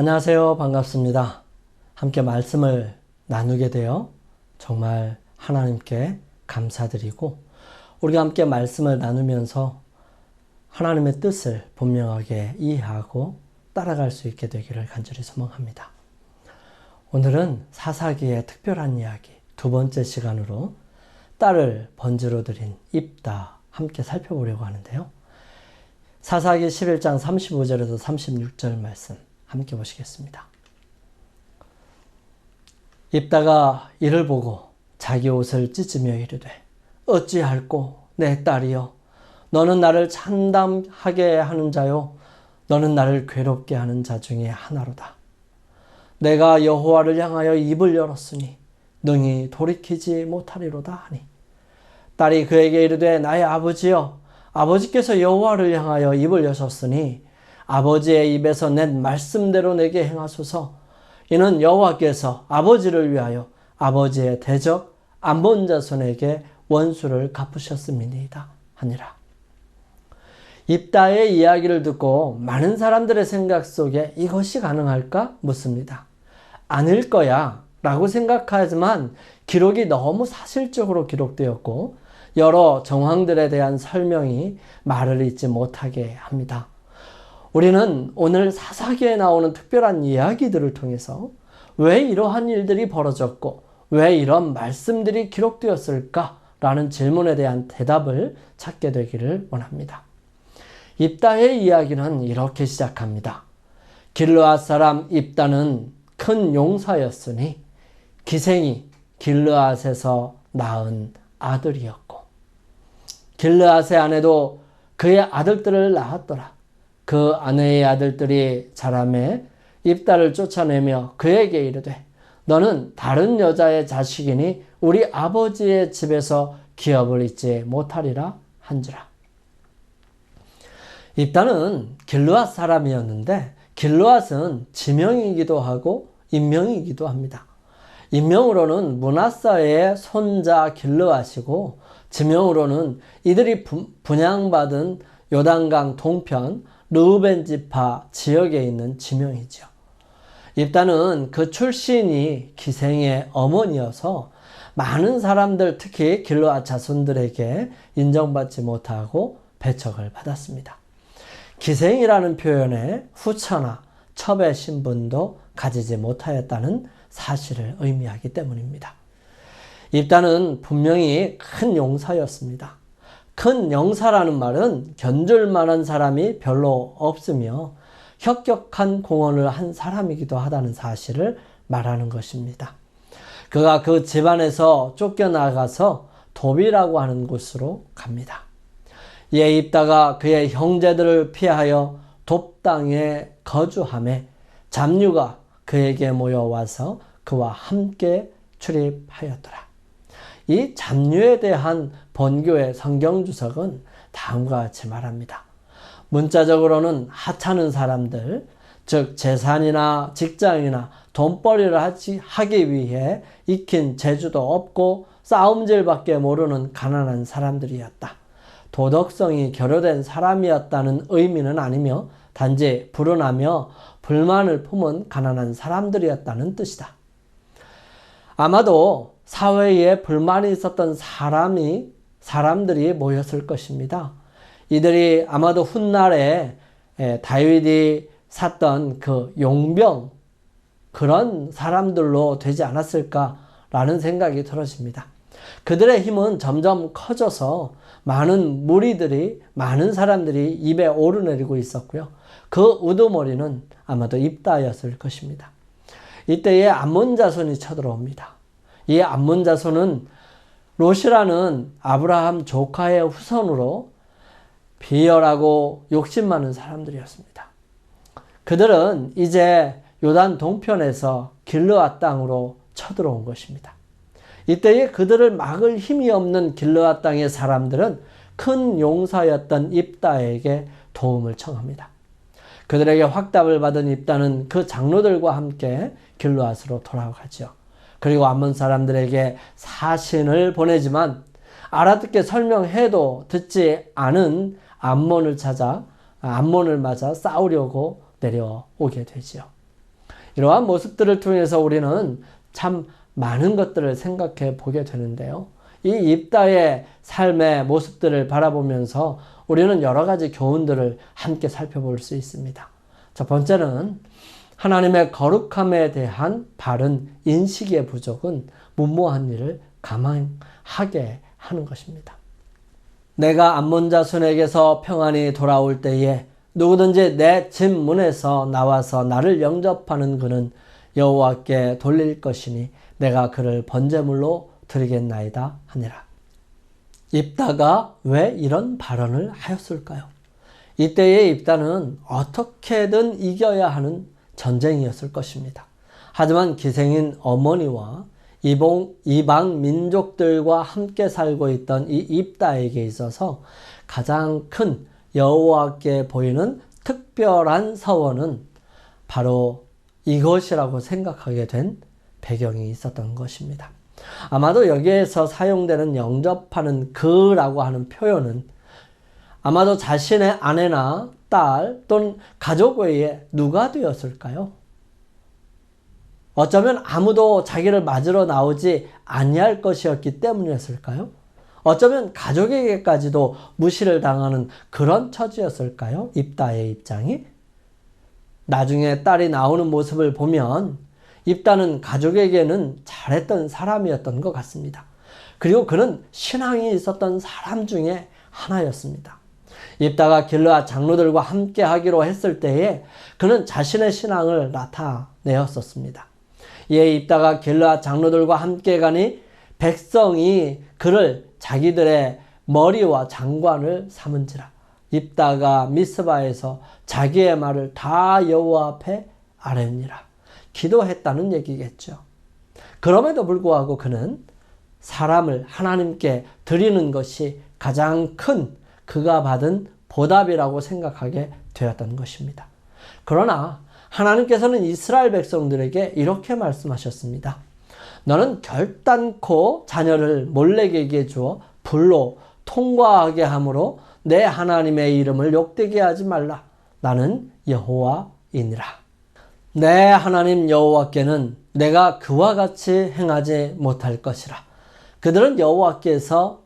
안녕하세요. 반갑습니다. 함께 말씀을 나누게 되어 정말 하나님께 감사드리고 우리가 함께 말씀을 나누면서 하나님의 뜻을 분명하게 이해하고 따라갈 수 있게 되기를 간절히 소망합니다. 오늘은 사사기의 특별한 이야기 두 번째 시간으로 딸을 번지로 드린 입다 함께 살펴보려고 하는데요. 사사기 11장 35절에서 36절 말씀 함께 보시겠습니다. 입다가 이를 보고 자기 옷을 찢으며 이르되 어찌할꼬 내 딸이여 너는 나를 참담하게 하는 자요 너는 나를 괴롭게 하는 자 중에 하나로다. 내가 여호와를 향하여 입을 열었으니 능히 돌이키지 못하리로다 하니 딸이 그에게 이르되 나의 아버지여 아버지께서 여호와를 향하여 입을 여셨으니 아버지의 입에서 낸 말씀대로 내게 행하소서 이는 여호와께서 아버지를 위하여 아버지의 대적 안본 자손에게 원수를 갚으셨음이니이다 하니라. 입다의 이야기를 듣고 많은 사람들의 생각 속에 이것이 가능할까 묻습니다. 아닐 거야 라고 생각하지만 기록이 너무 사실적으로 기록되었고 여러 정황들에 대한 설명이 말을 잇지 못하게 합니다. 우리는 오늘 사사기에 나오는 특별한 이야기들을 통해서 왜 이러한 일들이 벌어졌고 왜 이런 말씀들이 기록되었을까? 라는 질문에 대한 대답을 찾게 되기를 원합니다. 입다의 이야기는 이렇게 시작합니다. 길르앗 사람 입다는 큰 용사였으니 기생이 길르앗에서 낳은 아들이었고 길르앗의 아내도 그의 아들들을 낳았더라. 그 아내의 아들들이 자라매 입다를 쫓아내며 그에게 이르되 너는 다른 여자의 자식이니 우리 아버지의 집에서 기업을 잊지 못하리라 한지라. 입다는 길르앗 사람이었는데 길르앗은 지명이기도 하고 인명이기도 합니다. 인명으로는 문하사의 손자 길르앗이고 지명으로는 이들이 분양받은 요단강 동편 르우벤 지파 지역에 있는 지명이죠. 입다는 그 출신이 기생의 어머니여서 많은 사람들 특히 길르앗 자손들에게 인정받지 못하고 배척을 받았습니다. 기생이라는 표현에 후처나 첩의 신분도 가지지 못하였다는 사실을 의미하기 때문입니다. 입다는 분명히 큰 용사였습니다. 큰 영사라는 말은 견줄 만한 사람이 별로 없으며 혁격한 공헌을 한 사람이기도 하다는 사실을 말하는 것입니다. 그가 그 집안에서 쫓겨나가서 도비라고 하는 곳으로 갑니다. 이에 입다가 그의 형제들을 피하여 돕당에 거주함에 잡류가 그에게 모여와서 그와 함께 출입하였더라. 이 잡류에 대한 본교의 성경 주석은 다음과 같이 말합니다. 문자적으로는 하찮은 사람들, 즉 재산이나 직장이나 돈벌이를 하기 위해 익힌 재주도 없고 싸움질밖에 모르는 가난한 사람들이었다. 도덕성이 결여된 사람이었다는 의미는 아니며 단지 불운하며 불만을 품은 가난한 사람들이었다는 뜻이다. 아마도 사회에 불만이 있었던 사람이 사람들이 모였을 것입니다. 이들이 아마도 훗날에 다윗이 샀던 그 용병 그런 사람들로 되지 않았을까라는 생각이 들어집니다. 그들의 힘은 점점 커져서 많은 무리들이 많은 사람들이 입에 오르내리고 있었고요. 그 우두머리는 아마도 입다였을 것입니다. 이때에 암몬 자손이 쳐들어옵니다. 이 암몬 자손은 롯이라는 아브라함 조카의 후손으로 비열하고 욕심 많은 사람들이었습니다. 그들은 이제 요단 동편에서 길르앗 땅으로 쳐들어온 것입니다. 이때에 그들을 막을 힘이 없는 길르앗 땅의 사람들은 큰 용사였던 입다에게 도움을 청합니다. 그들에게 확답을 받은 입다는 그 장로들과 함께 길르앗으로 돌아가죠. 그리고 암몬 사람들에게 사신을 보내지만 알아듣게 설명해도 듣지 않은 암몬을 찾아 암몬을 맞아 싸우려고 내려오게 되지요. 이러한 모습들을 통해서 우리는 참 많은 것들을 생각해 보게 되는데요. 이 입다의 삶의 모습들을 바라보면서 우리는 여러 가지 교훈들을 함께 살펴볼 수 있습니다. 첫 번째는 하나님의 거룩함에 대한 바른 인식의 부족은 무모한 일을 감행하게 하는 것입니다. 내가 암몬 자손에게서 평안이 돌아올 때에 누구든지 내 집 문에서 나와서 나를 영접하는 그는 여호와께 돌릴 것이니 내가 그를 번제물로 드리겠나이다 하니라. 입다가 왜 이런 발언을 하였을까요? 이때의 입다는 어떻게든 이겨야 하는 전쟁이었을 것입니다. 하지만 기생인 어머니와 이봉, 이방 민족들과 함께 살고 있던 이 입다에게 있어서 가장 큰 여호와께 보이는 특별한 서원은 바로 이것이라고 생각하게 된 배경이 있었던 것입니다. 아마도 여기에서 사용되는 영접하는 그라고 하는 표현은 아마도 자신의 아내나 딸 또는 가족 외에 누가 되었을까요? 어쩌면 아무도 자기를 맞으러 나오지 아니할 것이었기 때문이었을까요? 어쩌면 가족에게까지도 무시를 당하는 그런 처지였을까요? 입다의 입장이? 나중에 딸이 나오는 모습을 보면 입다는 가족에게는 잘했던 사람이었던 것 같습니다. 그리고 그는 신앙이 있었던 사람 중에 하나였습니다. 입다가 길르아 장로들과 함께 하기로 했을 때에 그는 자신의 신앙을 나타내었었습니다. 이에 입다가 길르아 장로들과 함께 가니 백성이 그를 자기들의 머리와 장관을 삼은지라. 입다가 미스바에서 자기의 말을 다 여호와 앞에 아뢰니라. 기도했다는 얘기겠죠. 그럼에도 불구하고 그는 사람을 하나님께 드리는 것이 가장 큰 그가 받은 보답이라고 생각하게 되었던 것입니다. 그러나 하나님께서는 이스라엘 백성들에게 이렇게 말씀하셨습니다. 너는 결단코 자녀를 몰래에게 주어 불로 통과하게 함으로 내 하나님의 이름을 욕되게 하지 말라. 나는 여호와이니라. 내 하나님 여호와께는 내가 그와 같이 행하지 못할 것이라. 그들은 여호와께서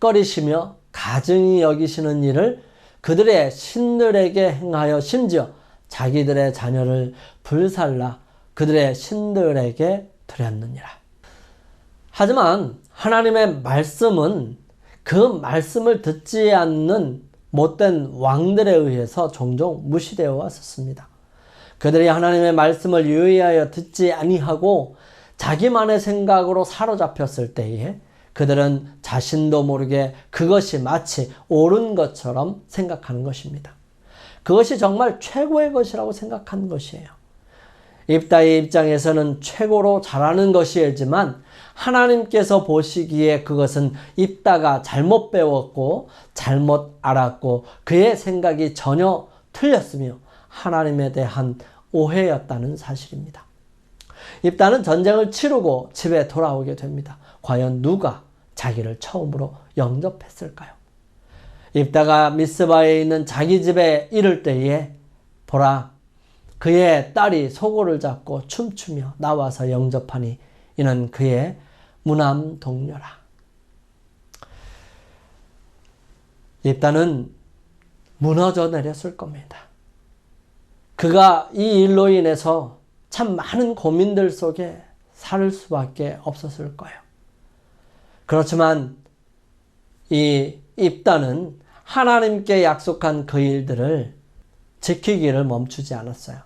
꺼리시며 가증히 여기시는 일을 그들의 신들에게 행하여 심지어 자기들의 자녀를 불살라 그들의 신들에게 드렸느니라. 하지만 하나님의 말씀은 그 말씀을 듣지 않는 못된 왕들에 의해서 종종 무시되어 왔었습니다. 그들이 하나님의 말씀을 유의하여 듣지 아니하고 자기만의 생각으로 사로잡혔을 때에 그들은 자신도 모르게 그것이 마치 옳은 것처럼 생각하는 것입니다. 그것이 정말 최고의 것이라고 생각하는 것이에요. 입다의 입장에서는 최고로 잘하는 것이었지만 하나님께서 보시기에 그것은 입다가 잘못 배웠고 잘못 알았고 그의 생각이 전혀 틀렸으며 하나님에 대한 오해였다는 사실입니다. 입다는 전쟁을 치르고 집에 돌아오게 됩니다. 과연 누가 자기를 처음으로 영접했을까요? 입다가 미스바에 있는 자기 집에 이를 때에 보라 그의 딸이 소고를 잡고 춤추며 나와서 영접하니 이는 그의 무남 동료라. 입다는 무너져 내렸을 겁니다. 그가 이 일로 인해서 참 많은 고민들 속에 살 수밖에 없었을 거예요. 그렇지만 이 입다는 하나님께 약속한 그 일들을 지키기를 멈추지 않았어요.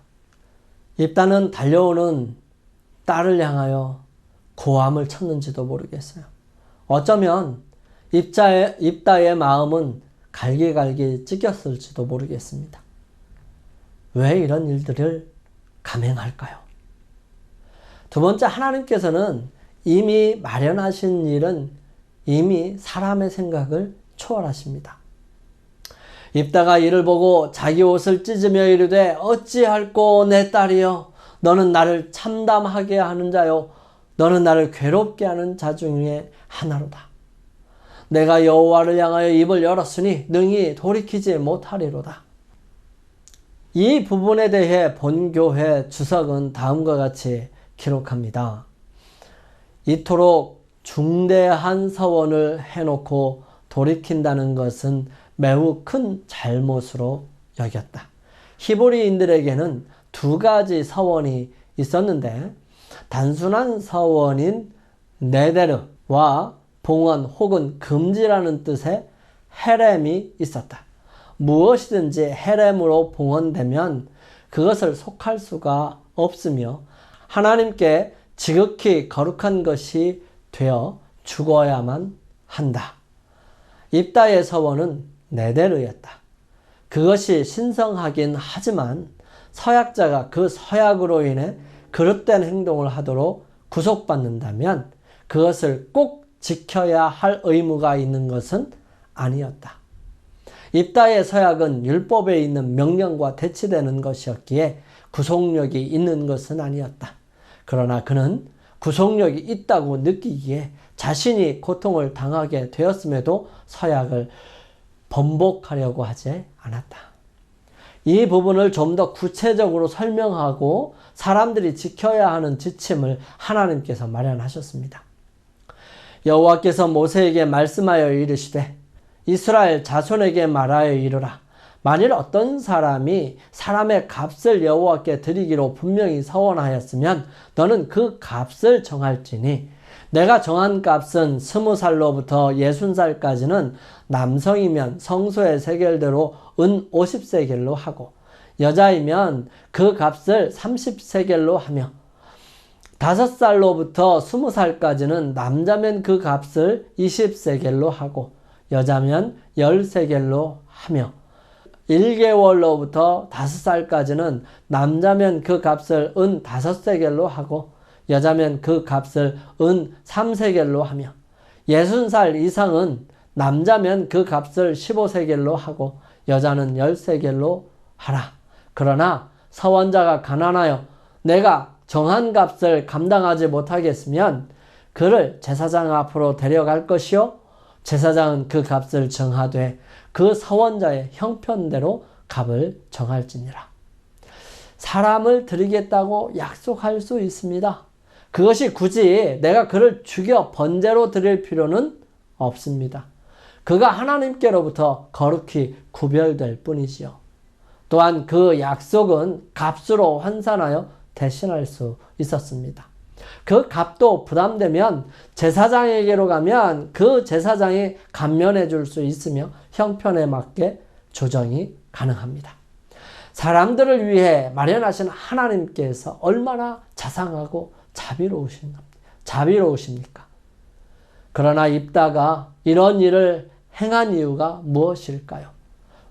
입다는 달려오는 딸을 향하여 고함을 쳤는지도 모르겠어요. 어쩌면 입자의, 입다의 마음은 갈기갈기 찢겼을지도 모르겠습니다. 왜 이런 일들을 감행할까요? 두 번째, 하나님께서는 이미 마련하신 일은 이미 사람의 생각을 초월하십니다. 입다가 이를 보고 자기 옷을 찢으며 이르되 어찌할꼬 내 딸이여 너는 나를 참담하게 하는 자요 너는 나를 괴롭게 하는 자 중에 하나로다. 내가 여호와를 향하여 입을 열었으니 능히 돌이키지 못하리로다. 이 부분에 대해 본교회 주석은 다음과 같이 기록합니다. 이토록 중대한 서원을 해놓고 돌이킨다는 것은 매우 큰 잘못으로 여겼다. 히브리인들에게는 두 가지 서원이 있었는데 단순한 서원인 네데르와 봉헌 혹은 금지라는 뜻의 헤렘이 있었다. 무엇이든지 헤렘으로 봉헌되면 그것을 속할 수가 없으며 하나님께 지극히 거룩한 것이 되어 죽어야만 한다. 입다의 서원은 네데르였다. 그것이 신성하긴 하지만 서약자가 그 서약으로 인해 그릇된 행동을 하도록 구속받는다면 그것을 꼭 지켜야 할 의무가 있는 것은 아니었다. 입다의 서약은 율법에 있는 명령과 대치되는 것이었기에 구속력이 있는 것은 아니었다. 그러나 그는 구속력이 있다고 느끼기에 자신이 고통을 당하게 되었음에도 서약을 번복하려고 하지 않았다. 이 부분을 좀 더 구체적으로 설명하고 사람들이 지켜야 하는 지침을 하나님께서 마련하셨습니다. 여호와께서 모세에게 말씀하여 이르시되 이스라엘 자손에게 말하여 이르라. 만일 어떤 사람이 사람의 값을 여호와께 드리기로 분명히 서원하였으면 너는 그 값을 정할지니 내가 정한 값은 스무 살로부터 예순 살까지는 남성이면 성소의 세겔대로 은 50세겔로 하고 여자이면 그 값을 30세겔로 하며 다섯 살로부터 스무 살까지는 남자면 그 값을 20세겔로 하고 여자면 10세겔로 하며 1개월로부터 다섯 살까지는 남자면 그 값을 은 다섯 세겔로 하고 여자면 그 값을 은 3세겔로 하며 예순 살 이상은 남자면 그 값을 15세겔로 하고 여자는 10세겔로 하라. 그러나 서원자가 가난하여 내가 정한 값을 감당하지 못하겠으면 그를 제사장 앞으로 데려갈 것이요 제사장은 그 값을 정하되 그 서원자의 형편대로 값을 정할지니라. 사람을 드리겠다고 약속할 수 있습니다. 그것이 굳이 내가 그를 죽여 번제로 드릴 필요는 없습니다. 그가 하나님께로부터 거룩히 구별될 뿐이지요. 또한 그 약속은 값으로 환산하여 대신할 수 있었습니다. 그 값도 부담되면 제사장에게로 가면 그 제사장이 감면해 줄 수 있으며 형편에 맞게 조정이 가능합니다. 사람들을 위해 마련하신 하나님께서 얼마나 자상하고 자비로우십니까? 그러나 입다가 이런 일을 행한 이유가 무엇일까요?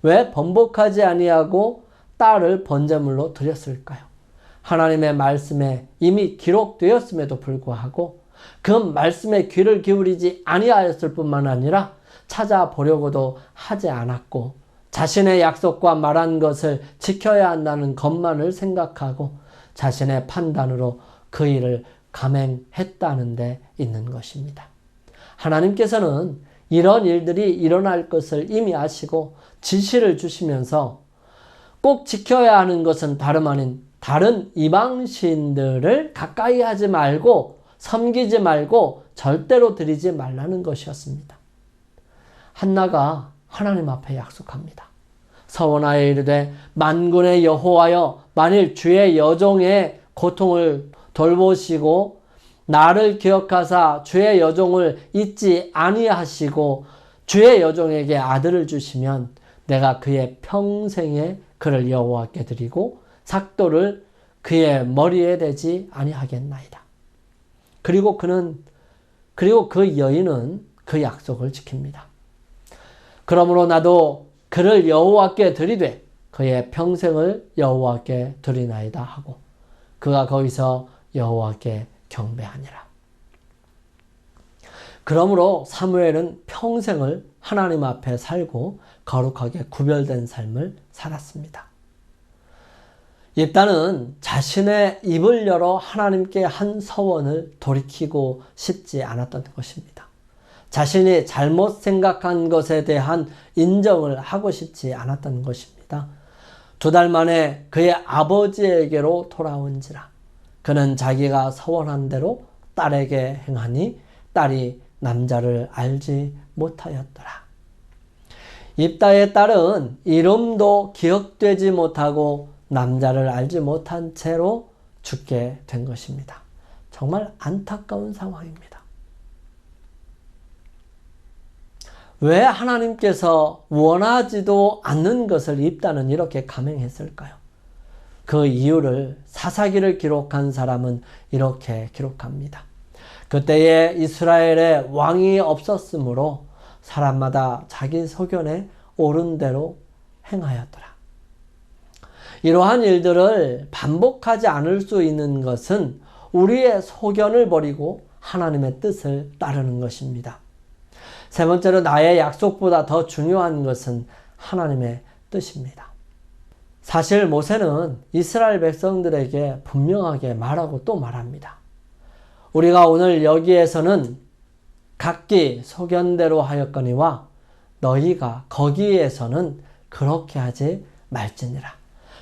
왜 번복하지 아니하고 딸을 번제물로 드렸을까요? 하나님의 말씀에 이미 기록되었음에도 불구하고 그 말씀에 귀를 기울이지 아니하였을 뿐만 아니라 찾아보려고도 하지 않았고 자신의 약속과 말한 것을 지켜야 한다는 것만을 생각하고 자신의 판단으로 그 일을 감행했다는 데 있는 것입니다. 하나님께서는 이런 일들이 일어날 것을 이미 아시고 지시를 주시면서 꼭 지켜야 하는 것은 다름 아닌 다른 이방 신들을 가까이 하지 말고 섬기지 말고 절대로 드리지 말라는 것이었습니다. 한나가 하나님 앞에 약속합니다. 서원하여 이르되 만군의 여호와여 만일 주의 여종의 고통을 돌보시고 나를 기억하사 주의 여종을 잊지 아니하시고 주의 여종에게 아들을 주시면 내가 그의 평생에 그를 여호와께 드리고 삭도를 그의 머리에 대지 아니하겠나이다. 그리고 그는 그리고 그 여인은 그 약속을 지킵니다. 그러므로 나도 그를 여호와께 드리되 그의 평생을 여호와께 드리나이다 하고 그가 거기서 여호와께 경배하니라. 그러므로 사무엘은 평생을 하나님 앞에 살고 거룩하게 구별된 삶을 살았습니다. 입다는 자신의 입을 열어 하나님께 한 서원을 돌이키고 싶지 않았던 것입니다. 자신이 잘못 생각한 것에 대한 인정을 하고 싶지 않았던 것입니다. 두 달 만에 그의 아버지에게로 돌아온지라. 그는 자기가 서원한 대로 딸에게 행하니 딸이 남자를 알지 못하였더라. 입다의 딸은 이름도 기억되지 못하고 남자를 알지 못한 채로 죽게 된 것입니다. 정말 안타까운 상황입니다. 왜 하나님께서 원하지도 않는 것을 입다는 이렇게 감행했을까요? 그 이유를 사사기를 기록한 사람은 이렇게 기록합니다. 그때에 이스라엘에 왕이 없었으므로 사람마다 자기 소견에 옳은 대로 행하였더라. 이러한 일들을 반복하지 않을 수 있는 것은 우리의 소견을 버리고 하나님의 뜻을 따르는 것입니다. 세 번째로 나의 약속보다 더 중요한 것은 하나님의 뜻입니다. 사실 모세는 이스라엘 백성들에게 분명하게 말하고 또 말합니다. 우리가 오늘 여기에서는 각기 소견대로 하였거니와 너희가 거기에서는 그렇게 하지 말지니라.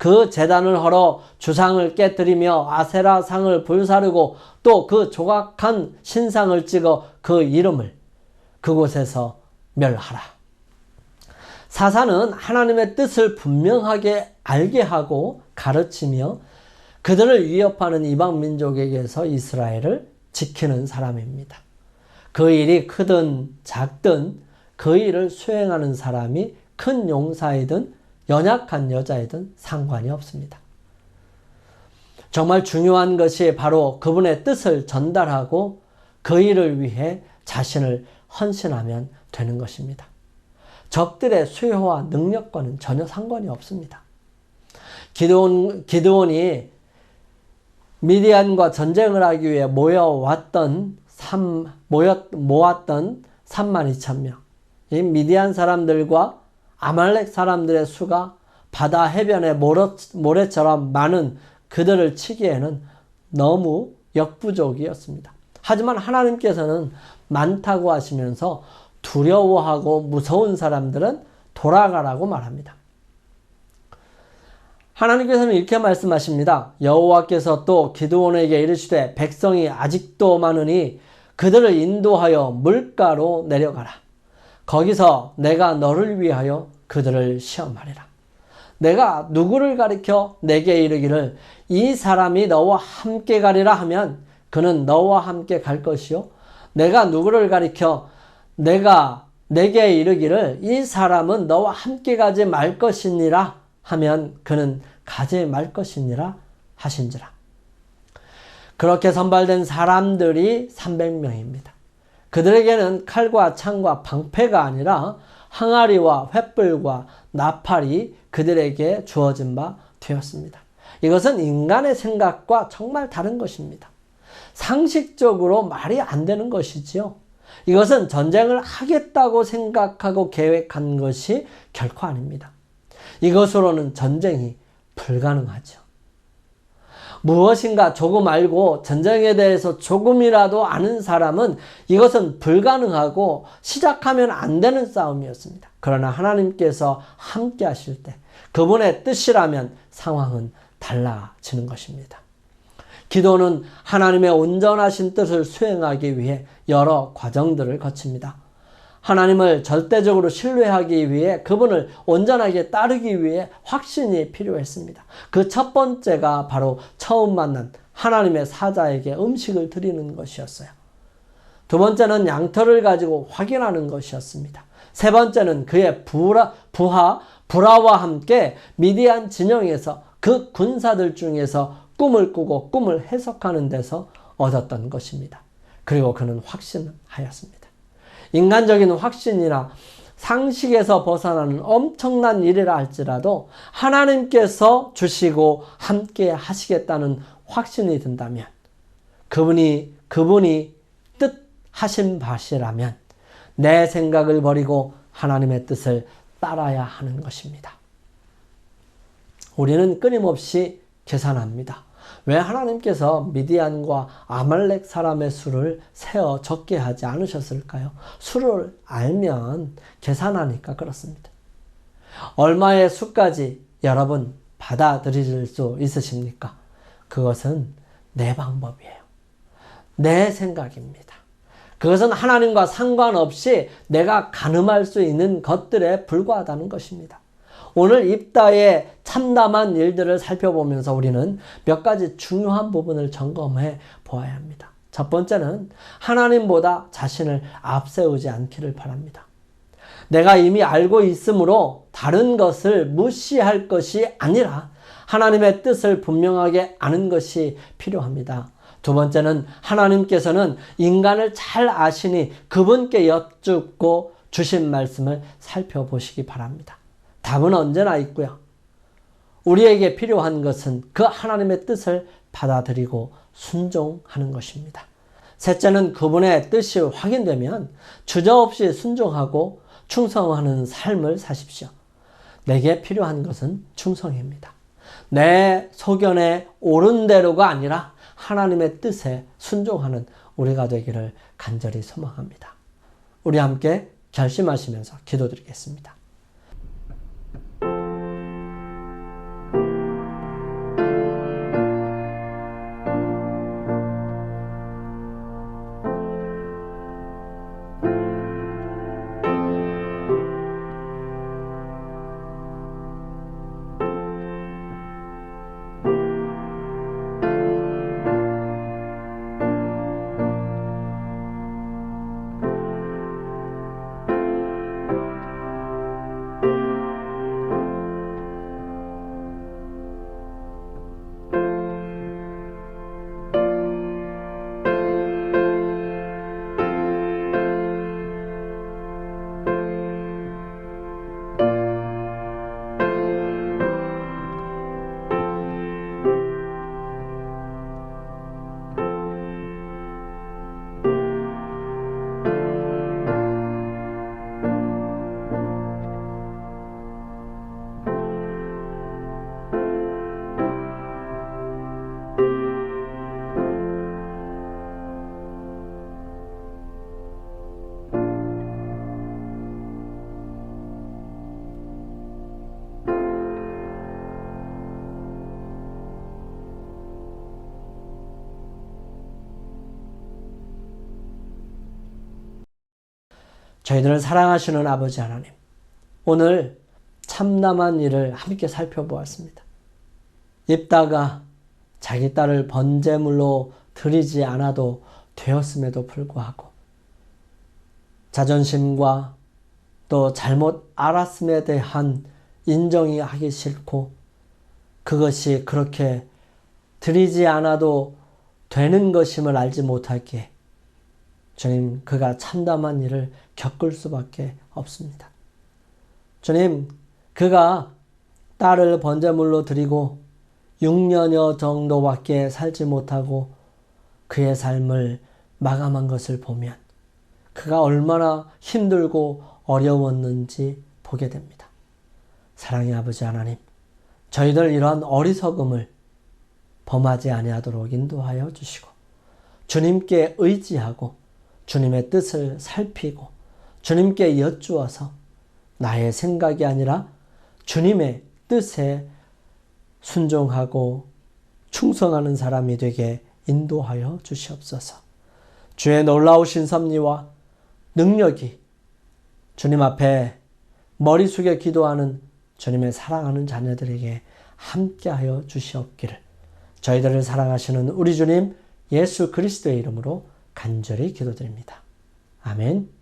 그 재단을 헐어 주상을 깨뜨리며 아세라 상을 불사르고 또 그 조각한 신상을 찍어 그 이름을 그곳에서 멸하라. 사사는 하나님의 뜻을 분명하게 알게 하고 가르치며 그들을 위협하는 이방 민족에게서 이스라엘을 지키는 사람입니다. 그 일이 크든 작든 그 일을 수행하는 사람이 큰 용사이든 연약한 여자이든 상관이 없습니다. 정말 중요한 것이 바로 그분의 뜻을 전달하고 그 일을 위해 자신을 헌신하면 되는 것입니다. 적들의 수요와 능력과는 전혀 상관이 없습니다. 기드온, 기드온이 미디안과 전쟁을 하기 위해 모여왔던 3, 모였, 모았던 3만 2천 명. 이 미디안 사람들과 아말렉 사람들의 수가 바다 해변의 모래처럼 많은 그들을 치기에는 너무 역부족이었습니다. 하지만 하나님께서는 많다고 하시면서 두려워하고 무서운 사람들은 돌아가라고 말합니다. 하나님께서는 이렇게 말씀하십니다. 여호와께서 또 기드온에게 이르시되 백성이 아직도 많으니 그들을 인도하여 물가로 내려가라. 거기서 내가 너를 위하여 그들을 시험하리라. 내가 누구를 가리켜 내게 이르기를 이 사람이 너와 함께 가리라 하면 그는 너와 함께 갈 것이요. 내가 누구를 가리켜 내가 내게 이르기를 이 사람은 너와 함께 가지 말 것이니라 하면 그는 가지 말 것이니라 하신지라. 그렇게 선발된 사람들이 300명입니다. 그들에게는 칼과 창과 방패가 아니라 항아리와 횃불과 나팔이 그들에게 주어진 바 되었습니다. 이것은 인간의 생각과 정말 다른 것입니다. 상식적으로 말이 안 되는 것이지요. 이것은 전쟁을 하겠다고 생각하고 계획한 것이 결코 아닙니다. 이것으로는 전쟁이 불가능하죠. 무엇인가 조금 알고 전쟁에 대해서 조금이라도 아는 사람은 이것은 불가능하고 시작하면 안 되는 싸움이었습니다. 그러나 하나님께서 함께 하실 때 그분의 뜻이라면 상황은 달라지는 것입니다. 기도는 하나님의 온전하신 뜻을 수행하기 위해 여러 과정들을 거칩니다. 하나님을 절대적으로 신뢰하기 위해 그분을 온전하게 따르기 위해 확신이 필요했습니다. 그 첫 번째가 바로 처음 만난 하나님의 사자에게 음식을 드리는 것이었어요. 두 번째는 양털을 가지고 확인하는 것이었습니다. 세 번째는 그의 부라, 부하, 부라와 함께 미디안 진영에서 그 군사들 중에서 꿈을 꾸고 꿈을 해석하는 데서 얻었던 것입니다. 그리고 그는 확신하였습니다. 인간적인 확신이나 상식에서 벗어나는 엄청난 일이라 할지라도 하나님께서 주시고 함께 하시겠다는 확신이 든다면 그분이 그분이 뜻하신 바시라면 내 생각을 버리고 하나님의 뜻을 따라야 하는 것입니다. 우리는 끊임없이 계산합니다. 왜 하나님께서 미디안과 아말렉 사람의 수를 세어 적게 하지 않으셨을까요? 수를 알면 계산하니까 그렇습니다. 얼마의 수까지 여러분 받아들일 수 있으십니까? 그것은 내 방법이에요. 내 생각입니다. 그것은 하나님과 상관없이 내가 가늠할 수 있는 것들에 불과하다는 것입니다. 오늘 입다의 참담한 일들을 살펴보면서 우리는 몇 가지 중요한 부분을 점검해 보아야 합니다. 첫 번째는 하나님보다 자신을 앞세우지 않기를 바랍니다. 내가 이미 알고 있으므로 다른 것을 무시할 것이 아니라 하나님의 뜻을 분명하게 아는 것이 필요합니다. 두 번째는 하나님께서는 인간을 잘 아시니 그분께 여쭙고 주신 말씀을 살펴보시기 바랍니다. 답은 언제나 있고요. 우리에게 필요한 것은 그 하나님의 뜻을 받아들이고 순종하는 것입니다. 셋째는 그분의 뜻이 확인되면 주저없이 순종하고 충성하는 삶을 사십시오. 내게 필요한 것은 충성입니다. 내 소견에 옳은 대로가 아니라 하나님의 뜻에 순종하는 우리가 되기를 간절히 소망합니다. 우리 함께 결심하시면서 기도드리겠습니다. 저희들을 사랑하시는 아버지 하나님, 오늘 참담한 일을 함께 살펴보았습니다. 입다가 자기 딸을 번제물로 드리지 않아도 되었음에도 불구하고 자존심과 또 잘못 알았음에 대한 인정이 하기 싫고 그것이 그렇게 드리지 않아도 되는 것임을 알지 못하기에 주님, 그가 참담한 일을 겪을 수밖에 없습니다. 주님, 그가 딸을 번제물로 드리고 6년여 정도밖에 살지 못하고 그의 삶을 마감한 것을 보면 그가 얼마나 힘들고 어려웠는지 보게 됩니다. 사랑의 아버지 하나님, 저희들 이러한 어리석음을 범하지 아니하도록 인도하여 주시고 주님께 의지하고 주님의 뜻을 살피고 주님께 여쭈어서 나의 생각이 아니라 주님의 뜻에 순종하고 충성하는 사람이 되게 인도하여 주시옵소서. 주의 놀라우신 섭리와 능력이 주님 앞에 머리 숙여 기도하는 주님의 사랑하는 자녀들에게 함께하여 주시옵기를 저희들을 사랑하시는 우리 주님 예수 그리스도의 이름으로 간절히 기도드립니다. 아멘.